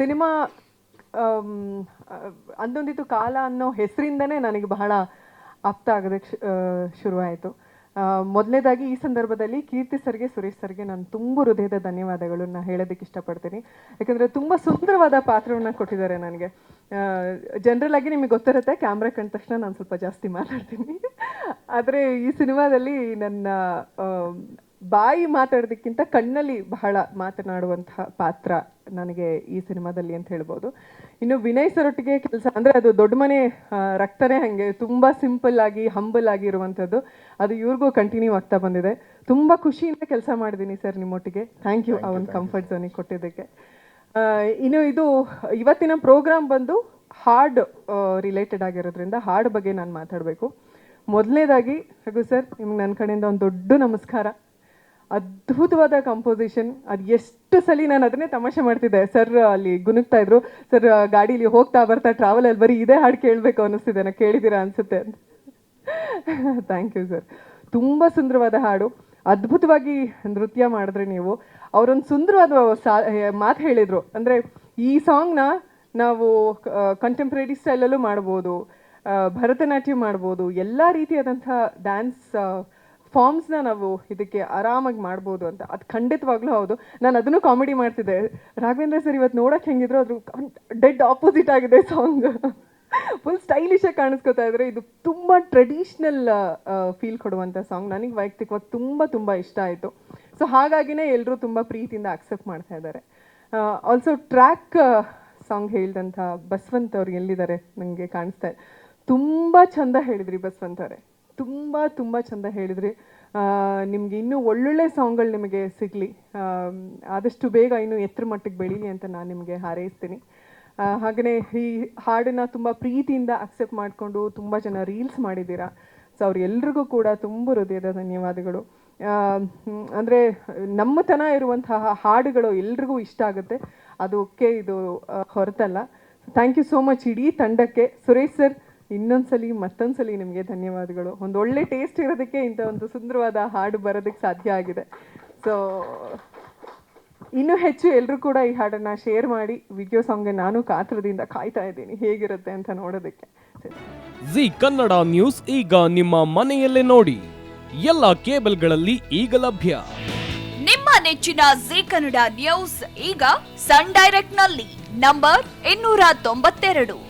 Cinema ಅಂದೊಂದಿತ್ತು ಕಾಲ ಅನ್ನೋ ಹೆಸರಿಂದನೇ ನನಗೆ ಬಹಳ ಅಪ್ತ ಆಗೋದಕ್ಕೆ ಶುರುವಾಯಿತು. ಮೊದಲನೇದಾಗಿ ಈ ಸಂದರ್ಭದಲ್ಲಿ ಕೀರ್ತಿ ಸರ್ಗೆ, ಸುರೇಶ್ ಸರ್ಗೆ ನಾನು ತುಂಬ ಹೃದಯದ ಧನ್ಯವಾದಗಳನ್ನ ಹೇಳೋದಕ್ಕೆ ಇಷ್ಟಪಡ್ತೀನಿ. ಯಾಕಂದರೆ ತುಂಬ ಸುಂದರವಾದ ಪಾತ್ರವನ್ನು ಕೊಟ್ಟಿದ್ದಾರೆ ನನಗೆ. ಜನರಲ್ ಆಗಿ ನಿಮಗೆ ಗೊತ್ತಿರುತ್ತೆ ಕ್ಯಾಮ್ರಾ ಕಂಡ ತಕ್ಷಣ ನಾನು ಸ್ವಲ್ಪ ಜಾಸ್ತಿ ಮಾತಾಡ್ತೀನಿ. ಆದರೆ ಈ ಸಿನಿಮಾದಲ್ಲಿ ನನ್ನ ಬಾಯಿ ಮಾತಾಡೋದಕ್ಕಿಂತ ಕಣ್ಣಲ್ಲಿ ಬಹಳ ಮಾತನಾಡುವಂತಹ ಪಾತ್ರ ನನಗೆ ಈ ಸಿನಿಮಾದಲ್ಲಿ ಅಂತ ಹೇಳ್ಬೋದು. ಇನ್ನು ವಿನಯ್ ಸರೊಟ್ಟಿಗೆ ಕೆಲಸ ಅಂದರೆ ಅದು ದೊಡ್ಡ ಮನೆ ರಕ್ತನೇ ಹಾಗೆ ತುಂಬ ಸಿಂಪಲ್ ಆಗಿ ಹಂಬಲ್ ಆಗಿರುವಂಥದ್ದು ಅದು ಇವ್ರಿಗೂ ಕಂಟಿನ್ಯೂ ಆಗ್ತಾ ಬಂದಿದೆ. ತುಂಬ ಖುಷಿಯಿಂದ ಕೆಲಸ ಮಾಡಿದ್ದೀನಿ ಸರ್ ನಿಮ್ಮೊಟ್ಟಿಗೆ. ಥ್ಯಾಂಕ್ ಯು ಆ ಒಂದು ಕಂಫರ್ಟ್ ಝೋನಿಗೆ ಕೊಟ್ಟಿದ್ದಕ್ಕೆ. ಇನ್ನು ಇದು ಇವತ್ತಿನ ಪ್ರೋಗ್ರಾಮ್ ಬಂದು ಹಾರ್ಡ್ ರಿಲೇಟೆಡ್ ಆಗಿರೋದ್ರಿಂದ ಹಾರ್ಡ್ ಬಗ್ಗೆ ನಾನು ಮಾತಾಡಬೇಕು. ಮೊದಲನೇದಾಗಿ ಹಾಗೂ ಸರ್ ನಿಮ್ಗೆ ನನ್ನ ಕಡೆಯಿಂದ ಒಂದು ದೊಡ್ಡ ನಮಸ್ಕಾರ. ಅದ್ಭುತವಾದ ಕಂಪೋಸಿಷನ್ ಅದು ಎಷ್ಟು ಸಲ ನಾನು ಅದನ್ನೇ ತಮಾಷೆ ಮಾಡ್ತಿದ್ದೆ. ಸರ್ ಅಲ್ಲಿ ಗುನುಗ್ತಾ ಇದ್ರು. ಸರ್ ಗಾಡೀಲಿ ಹೋಗ್ತಾ ಬರ್ತಾ ಟ್ರಾವೆಲಲ್ಲಿ ಬರೀ ಇದೇ ಹಾಡು ಕೇಳಬೇಕು ಅನ್ನಿಸ್ತಿದೆ. ನಾನು ಕೇಳಿದ್ದೀರಾ ಅನಿಸುತ್ತೆ ಥ್ಯಾಂಕ್ ಯು ಸರ್ ತುಂಬ ಸುಂದರವಾದ ಹಾಡು. ಅದ್ಭುತವಾಗಿ ನೃತ್ಯ ಮಾಡಿದ್ರಿ ನೀವು. ಅವರೊಂದು ಸುಂದರವಾದ ಸಾ ಮಾತು ಹೇಳಿದರು. ಅಂದರೆ ಈ ಸಾಂಗ್ನ ನಾವು ಕಂಟೆಂಪ್ರರಿ ಸ್ಟೈಲಲ್ಲೂ ಮಾಡ್ಬೋದು. ಭರತನಾಟ್ಯ ಮಾಡ್ಬೋದು. ಎಲ್ಲ ರೀತಿಯಾದಂಥ ಡ್ಯಾನ್ಸ್ ಫಾರ್ಮ್ಸ್ನ ನಾವು ಇದಕ್ಕೆ ಆರಾಮಾಗಿ ಮಾಡ್ಬೋದು ಅಂತ. ಅದು ಖಂಡಿತವಾಗ್ಲೂ ಹೌದು. ನಾನು ಅದನ್ನು ಕಾಮಿಡಿ ಮಾಡ್ತಿದ್ದೆ. ರಾಘವೇಂದ್ರ ಸರ್ ಇವತ್ತು ನೋಡಕ್ಕೆ ಹೆಂಗಿದ್ರು ಅದು ಡೆಡ್ ಆಪೋಸಿಟ್ ಆಗಿದೆ ಸಾಂಗ್ ಫುಲ್ ಸ್ಟೈಲಿಶಾಗಿ ಕಾಣಿಸ್ಕೊತಾ ಇದ್ರೆ ಇದು ತುಂಬ ಟ್ರೆಡಿಷ್ನಲ್ ಫೀಲ್ ಕೊಡುವಂಥ ಸಾಂಗ್ ನನಗೆ ವೈಯಕ್ತಿಕವಾಗಿ ತುಂಬ ತುಂಬ ಇಷ್ಟ ಆಯಿತು. ಸೊ ಹಾಗಾಗಿನೇ ಎಲ್ಲರೂ ತುಂಬ ಪ್ರೀತಿಯಿಂದ ಅಕ್ಸೆಪ್ಟ್ ಮಾಡ್ತಾ ಇದ್ದಾರೆ ಆಲ್ಸೋ ಟ್ರ್ಯಾಕ್ ಸಾಂಗ್ ಹೇಳಿದಂಥ ಬಸವಂತ್ ಅವ್ರು ಎಲ್ಲಿದ್ದಾರೆ? ನನಗೆ ಕಾಣಿಸ್ತಾ ಇದೆ ತುಂಬ ಚಂದ ಹೇಳಿದ್ರಿ ಬಸವಂತ್ ಅವರೇ. ತುಂಬ ತುಂಬ ಚಂದ ಹೇಳಿದ್ರಿ. ನಿಮಗೆ ಇನ್ನೂ ಒಳ್ಳೊಳ್ಳೆ ಸಾಂಗ್ಗಳು ನಿಮಗೆ ಸಿಗಲಿ. ಆದಷ್ಟು ಬೇಗ ಇನ್ನೂ ಎತ್ತರ ಮಟ್ಟಿಗೆ ಬೆಳೀಲಿ ಅಂತ ನಾನು ನಿಮಗೆ ಹಾರೈಸ್ತೀನಿ. ಹಾಗೆಯೇ ಈ ಹಾಡನ್ನು ತುಂಬ ಪ್ರೀತಿಯಿಂದ ಅಕ್ಸೆಪ್ಟ್ ಮಾಡಿಕೊಂಡು ತುಂಬ ಜನ ರೀಲ್ಸ್ ಮಾಡಿದ್ದೀರಾ. ಸೊ ಅವ್ರೆಲ್ರಿಗೂ ಕೂಡ ತುಂಬ ಹೃದಯದ ಧನ್ಯವಾದಗಳು. ಅಂದರೆ ನಮ್ಮತನ ಇರುವಂತಹ ಹಾಡುಗಳು ಎಲ್ರಿಗೂ ಇಷ್ಟ ಆಗುತ್ತೆ. ಅದಕ್ಕೆ ಇದು ಹೊರತಲ್ಲ. ಥ್ಯಾಂಕ್ ಯು ಸೋ ಮಚ್ ಇಡೀ ತಂಡಕ್ಕೆ. ಸುರೇಶ್ ಸರ್ ಇನ್ನೊಂದ್ಸಲಿ ಮತ್ತೊಂದ್ಸಲಿ ನಿಮಗೆ ಧನ್ಯವಾದಗಳು. ಒಂದು ಒಳ್ಳೆ ಟೇಸ್ಟ್ ಇರೋದಕ್ಕೆ ಇಂಥ ಒಂದು ಸುಂದರವಾದ ಹಾಡು ಬರೋದಕ್ಕೆ ಸಾಧ್ಯ ಆಗಿದೆ. ಸೊ ಇನ್ನೂ ಹೆಚ್ಚು ಎಲ್ಲರೂ ಕೂಡ ಈ ಹಾಡನ್ನು ಶೇರ್ ಮಾಡಿ ವಿಡಿಯೋ ಸಾಂಗ್ಗೆ ನಾನು ಕಾತ್ರದಿಂದ ಕಾಯ್ತಾ ಇದ್ದೀನಿ. ಹೇಗಿರುತ್ತೆ ಅಂತ ನೋಡೋದಕ್ಕೆ. ಜಿ ಕನ್ನಡ ನ್ಯೂಸ್ ಈಗ ನಿಮ್ಮ ಮನೆಯಲ್ಲೇ ನೋಡಿ. ಎಲ್ಲ ಕೇಬಲ್ಗಳಲ್ಲಿ ಈಗ ಲಭ್ಯ. ನಿಮ್ಮ ನೆಚ್ಚಿನ ಜಿ ಕನ್ನಡ ನ್ಯೂಸ್ ಈಗ ಸನ್ ಡೈರೆಕ್ಟ್ನಲ್ಲಿ ನಂಬರ್ ಇನ್ನೂರ ತೊಂಬತ್ತೆರಡು.